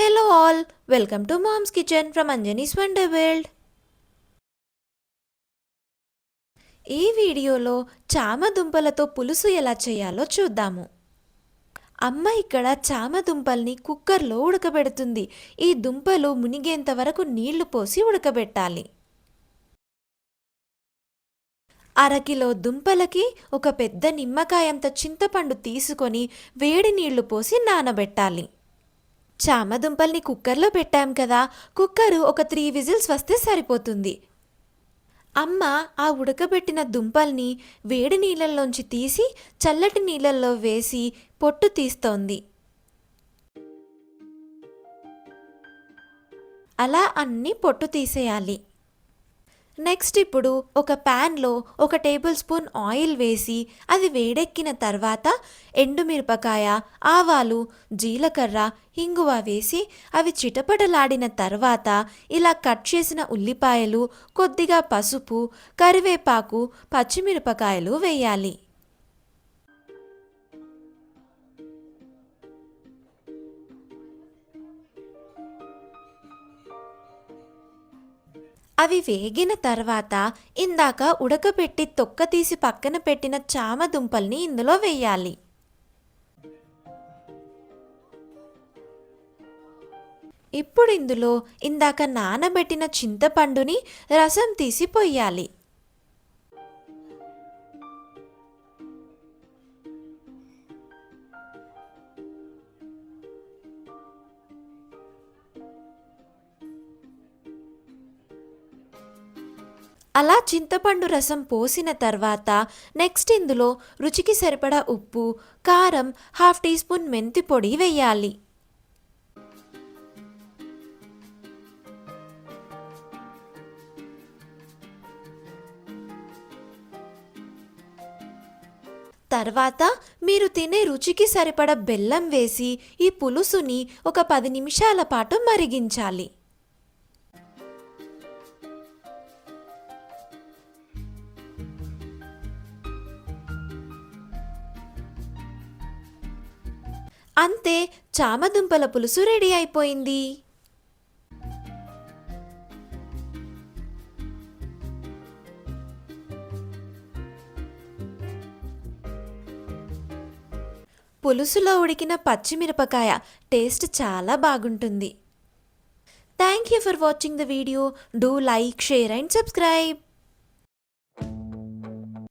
Hello all welcome to mom's kitchen from Anjani's wonder world ఈ వీడియోలో చామ దుంపలతో పులుసు ఎలా చేయాలో చూద్దాము. అమ్మ ఇక్కడ చామ దుంపల్ని కుక్కర్లో ఉడకబెడుతుంది. ఈ దుంపలు మునిగేంత వరకు నీళ్ళు పోసి ఉడకబెట్టాలి. అరకిలో దుంపలకి ఒక పెద్ద నిమ్మకాయంత చింతపండు తీసుకొని వేడి నీళ్ళు పోసి నానబెట్టాలి. చామ దుంపల్ని కుక్కర్లో పెట్టాం కదా కుక్కరు ఒక త్రీ విజిల్స్ వస్తే సరిపోతుంది. అమ్మ ఆ ఉడకబెట్టిన దుంపల్ని వేడి నీళ్ళల్లోంచి తీసి చల్లటి నీళ్ళల్లో వేసి పొట్టు తీస్తోంది. అలా అన్ని పొట్టు తీసేయాలి. నెక్స్ట్ ఇప్పుడు ఒక ప్యాన్లో ఒక టేబుల్ స్పూన్ ఆయిల్ వేసి అది వేడెక్కిన తర్వాత ఎండుమిరపకాయ ఆవాలు జీలకర్ర ఇంగువ వేసి అవి చిటపటలాడిన తర్వాత ఇలా కట్ చేసిన ఉల్లిపాయలు కొద్దిగా పసుపు కరివేపాకు పచ్చిమిరపకాయలు వేయాలి. అవి వేగిన తర్వాత ఇందాక ఉడకబెట్టి తొక్క తీసి పక్కన పెట్టిన చామ దుంపల్ని ఇందులో వేయాలి. ఇప్పుడు ఇందులో ఇందాక నానబెట్టిన చింతపండుని రసం తీసి పొయ్యాలి. అలా చింతపండు రసం పోసిన తర్వాత నెక్స్ట్ ఇందులో రుచికి సరిపడా ఉప్పు కారం హాఫ్ టీ స్పూన్ మెంతి పొడి వేయాలి. తర్వాత మీరు తినే రుచికి సరిపడ బెల్లం వేసి ఈ పులుసుని ఒక పది నిమిషాల పాటు మరిగించాలి. అంతే చామదుంపల పులుసు రెడీ అయిపోయింది. పులుసులో ఉడికిన పచ్చిమిరపకాయ టేస్ట్ చాలా బాగుంటుంది. Thank you for watching the video do like share and subscribe